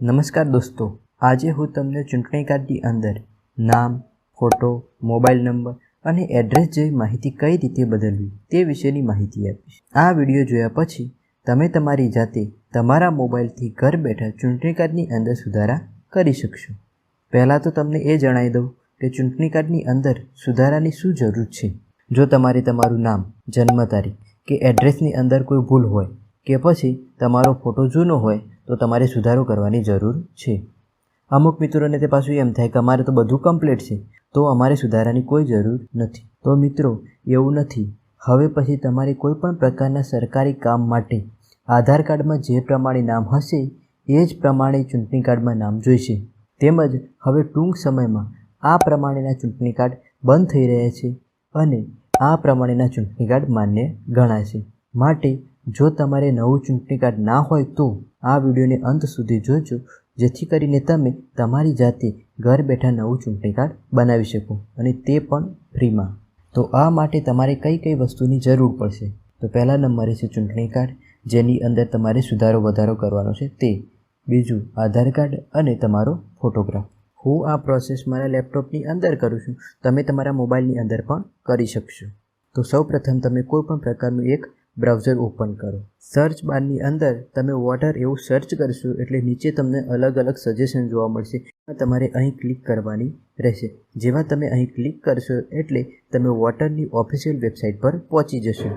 નમસ્કાર દોસ્તો, આજે હું તમને ચૂંટણી કાર્ડની અંદર નામ, ફોટો, મોબાઈલ નંબર અને એડ્રેસ જેવી માહિતી કઈ રીતે બદલવી તે વિશેની માહિતી આપીશ. આ વીડિયો જોયા પછી તમે તમારી જાતે તમારા મોબાઈલથી ઘર બેઠા ચૂંટણી કાર્ડની અંદર સુધારા કરી શકશો. પહેલાં તો તમને એ જણાવી દઉં કે ચૂંટણી કાર્ડની અંદર સુધારાની શું જરૂર છે? જો તમારે તમારું નામ, જન્મ તારીખ કે એડ્રેસની અંદર કોઈ ભૂલ હોય કે પછી તમારો ફોટો જૂનો હોય તો તમારે સુધારો કરવાની જરૂર છે. અમુક મિત્રોને તે પાછું એમ થાય કે અમારે તો બધું કમ્પ્લીટ છે, તો અમારે સુધારાની કોઈ જરૂર નથી. તો મિત્રો, એવું નથી. હવે પછી તમારે કોઈ પણ પ્રકારના સરકારી કામ માટે આધાર કાર્ડમાં જે પ્રમાણે નામ હશે, એ જ પ્રમાણે ચૂંટણી કાર્ડમાં નામ જોઈશે. તેમજ હવે ટૂંક સમયમાં આ પ્રમાણેના ચૂંટણી કાર્ડ બંધ થઈ રહ્યા છે અને આ પ્રમાણેના ચૂંટણી કાર્ડ માન્ય ગણાશે. માટે જો તમારે નવું ચૂંટણી કાર્ડ ના હોય તો આ વિડીયોને અંત સુધી જોજો, જેથી કરીને તમે તમારી જાતે ઘર બેઠા નવું ચૂંટણી કાર્ડ બનાવી શકો અને તે પણ ફ્રીમાં. તો આ માટે તમારે કઈ કઈ વસ્તુની જરૂર પડશે? તો પહેલા નંબરે છે ચૂંટણી કાર્ડ, જેની અંદર તમારે સુધારો વધારો કરવાનો છે તે. બીજું, આધાર કાર્ડ અને તમારો ફોટોગ્રાફ. હું આ પ્રોસેસ મારા લેપટોપની અંદર કરું છું. તમે તમારા મોબાઈલની અંદર પણ કરી શકશો. તો સૌપ્રથમ તમે કોઈ પણ પ્રકારનું એક બ્રાઉઝર ઓપન કરો. સર્ચ બારની અંદર તમે વોટર એવું સર્ચ કરશો એટલે નીચે તમને અલગ અલગ સજેશન જોવા મળશે. તમારે અહીં ક્લિક કરવાની રહેશે. જેવા તમે અહીં ક્લિક કરશો એટલે તમે વોટરની ઓફિશિયલ વેબસાઇટ પર પહોંચી જશો.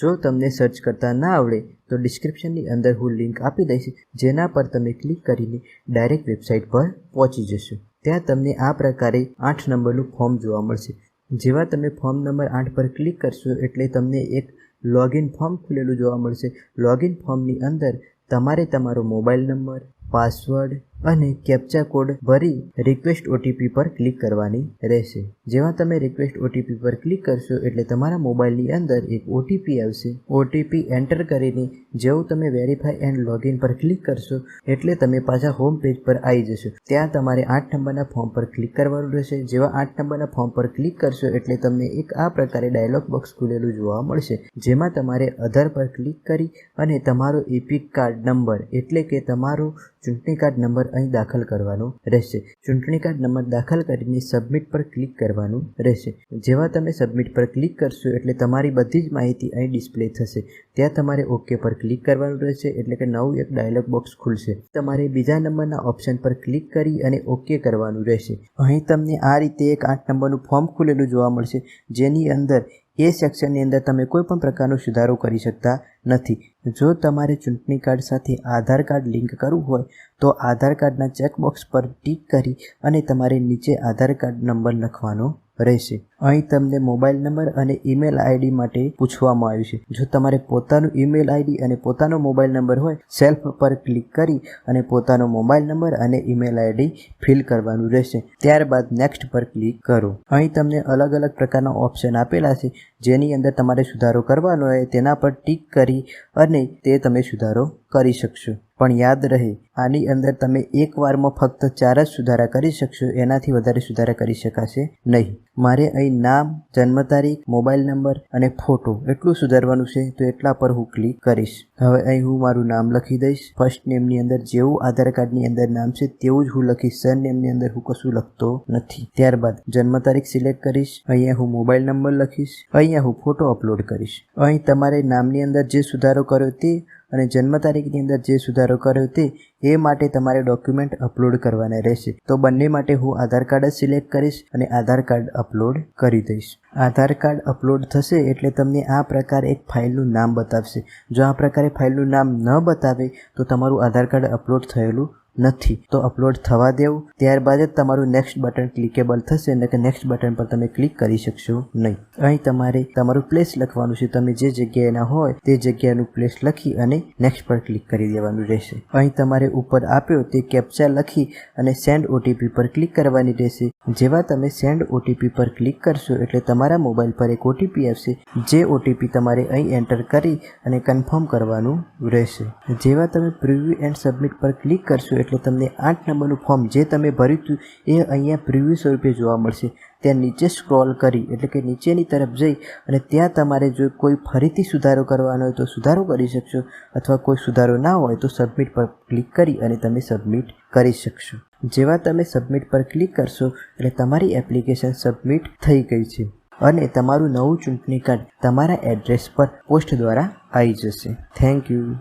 જો તમને સર્ચ કરતાં ના આવડે, તો ડિસ્ક્રિપ્શનની અંદર હું લિંક આપી દઈશ, જેના પર તમે ક્લિક કરીને ડાયરેક્ટ વેબસાઇટ પર પહોંચી જશો. ત્યાં તમને આ પ્રકારે આઠ નંબરનું ફોર્મ જોવા મળશે. જેવા તમે ફોર્મ નંબર આઠ પર ક્લિક કરશો એટલે તમને એક લોગિન ફોર્મ ખુલેલું જોવા મળશે. લોગિન ફોર્મની અંદર તમારે તમારો મોબાઈલ નંબર પાસવર્ડ અને કેપ્ચા કોડ ભરી રિક્વેસ્ટ ઓટીપી પર ક્લિક કરવાની રહેશે. જેવા તમે રિક્વેસ્ટ ઓટીપી પર ક્લિક કરશો એટલે તમારા મોબાઈલની અંદર એક ઓટીપી આવશે. ઓટીપી એન્ટર કરીને જેવું તમે વેરીફાઈ એન્ડ લોગિન પર ક્લિક કરશો એટલે તમે પાછા હોમ પેજ પર આવી જશો. ત્યાં તમારે આઠ નંબરના ફોર્મ પર ક્લિક કરવાનું રહેશે. જેવા આઠ નંબરના ફોર્મ પર ક્લિક કરશો એટલે તમને એક આ પ્રકારે ડાયલોગ બોક્સ ખુલેલું જોવા મળશે. જેમાં તમારે આધાર પર ક્લિક કરી અને તમારો એપિક કાર્ડ નંબર એટલે કે તમારો ચૂંટણી કાર્ડ નંબર અહીં દાખલ કરવાનો રહેશે. ચૂંટણી કાર્ડ નંબર દાખલ કરીને સબમિટ પર ક્લિક કરવાનું રહેશે. જેવા તમે સબમિટ પર ક્લિક કરશો એટલે તમારી બધી જ માહિતી અહીં ડિસ્પ્લે થશે. ત્યાં તમારે ઓકે પર ક્લિક કરવાનું રહેશે એટલે કે નવું એક ડાયલોગ બોક્સ ખુલશે. તમારે બીજા નંબરના ઓપ્શન પર ક્લિક કરી અને ઓકે કરવાનું રહેશે. અહીં તમને આ રીતે એક આઠ નંબરનું ફોર્મ ખુલેલું જોવા મળશે. જેની અંદર એ સેક્શનની અંદર તમે કોઈ પણ પ્રકારનો સુધારો કરી શકતા નથી. જો તમારે ચૂંટણી કાર્ડ સાથે આધાર કાર્ડ લિંક કરવું હોય, તો આધાર કાર્ડના ચેકબોક્સ પર ટીક કરી અને તમારે નીચે આધાર કાર્ડ નંબર લખવાનો રહેશે. અહીં તમને મોબાઈલ નંબર અને ઈમેલ આઈડી માટે પૂછવામાં આવ્યું છે. જો તમારે પોતાનું ઈમેલ આઈડી અને પોતાનો મોબાઈલ નંબર હોય, સેલ્ફ પર ક્લિક કરી અને પોતાનો મોબાઈલ નંબર અને ઈમેલ આઈડી ફિલ કરવાનું રહેશે. ત્યારબાદ નેક્સ્ટ પર ક્લિક કરો. અહીં તમને અલગ અલગ પ્રકારના ઓપ્શન આપેલા છે. જેની અંદર તમારે સુધારો કરવાનો હોય, તેના પર ટીક કરી અને તે તમે સુધારો કરી શકશો. પણ યાદ રહે, આની અંદર તમે એક વારમાં ફક્ત ચાર જ સુધારા કરી શકશો. એનાથી વધારે સુધારા કરી શકાશે નહીં. મારે અહીં નામ, જન્મ તારીખ, મોબાઈલ નંબર અને ફોટો એટલું સુધારવાનું છે તો એટલા પર હું ક્લિક કરીશ. હવે અહીં હું મારું નામ લખી દઈશ. ફર્સ્ટ નેમની અંદર જેવું આધાર કાર્ડની અંદર નામ છે તેવું જ હું લખીશ. સર નેમની અંદર હું કશું લખતો નથી. ત્યારબાદ જન્મ તારીખ સિલેક્ટ કરીશ. અહીંયા હું મોબાઈલ નંબર લખીશ. અહીંયા હું ફોટો અપલોડ કરીશ. અહીં તમારે નામની અંદર જે સુધારો કર્યો તે અને જન્મ તારીખની અંદર જે સુધારો કર્યો તે, એ માટે તમારે ડોક્યુમેન્ટ અપલોડ કરવાના રહેશે. તો બંને માટે હું આધાર કાર્ડ જ સિલેક્ટ કરીશ અને આધાર કાર્ડ અપલોડ કરી દઈશ. આધાર કાર્ડ અપલોડ થશે એટલે તમને આ પ્રકારે એક ફાઇલનું નામ બતાવશે. જો આ પ્રકારે ફાઇલનું નામ ન બતાવે, તો તમારું આધાર કાર્ડ અપલોડ થયેલું નથી. તો અપલોડ થવા દેવું, ત્યારબાદ જ તમારું નેક્સ્ટ બટન ક્લિકેબલ થશે એટલે કે નેક્સ્ટ બટન પર તમે ક્લિક કરી શકશો નહીં. અહીં તમારે તમારું પ્લેસ લખવાનું છે. તમે જે જગ્યાએના હોય, તે જગ્યાનું પ્લેસ લખી અને નેક્સ્ટ પર ક્લિક કરી દેવાનું રહેશે. અહીં તમારે ઉપર આપ્યો તે કેપ્ચા લખી અને સેન્ડ ઓટીપી પર ક્લિક કરવાની રહેશે. જેવા તમે સેન્ડ ઓટીપી પર ક્લિક કરશો, એટલે તમારા મોબાઈલ પર એક ઓટીપી આવશે, જે ઓટીપી તમારે અહીં એન્ટર કરી અને કન્ફર્મ કરવાનું રહેશે. જેવા તમે પ્રિવ્યૂ એન્ડ સબમિટ પર ક્લિક કરશો એટલે તમને આઠ નંબરનું ફોર્મ જે તમે ભર્યું હતું, એ અહીંયા પ્રિવ્યૂ સ્વરૂપે જોવા મળશે. ત્યાં નીચે સ્ક્રોલ કરી, એટલે કે નીચેની તરફ જઈ અને ત્યાં તમારે જો કોઈ ફરીથી સુધારો કરવાનો હોય તો સુધારો કરી શકશો, અથવા કોઈ સુધારો ના હોય તો સબમિટ પર ક્લિક કરી અને તમે સબમિટ કરી શકશો. જેવા તમે સબમિટ પર ક્લિક કરશો, એટલે તમારી એપ્લિકેશન સબમિટ થઈ ગઈ છે. અને તમારું નવું ચૂંટણી કાર્ડ તમારા એડ્રેસ પર પોસ્ટ દ્વારા આવી જશે. Thank you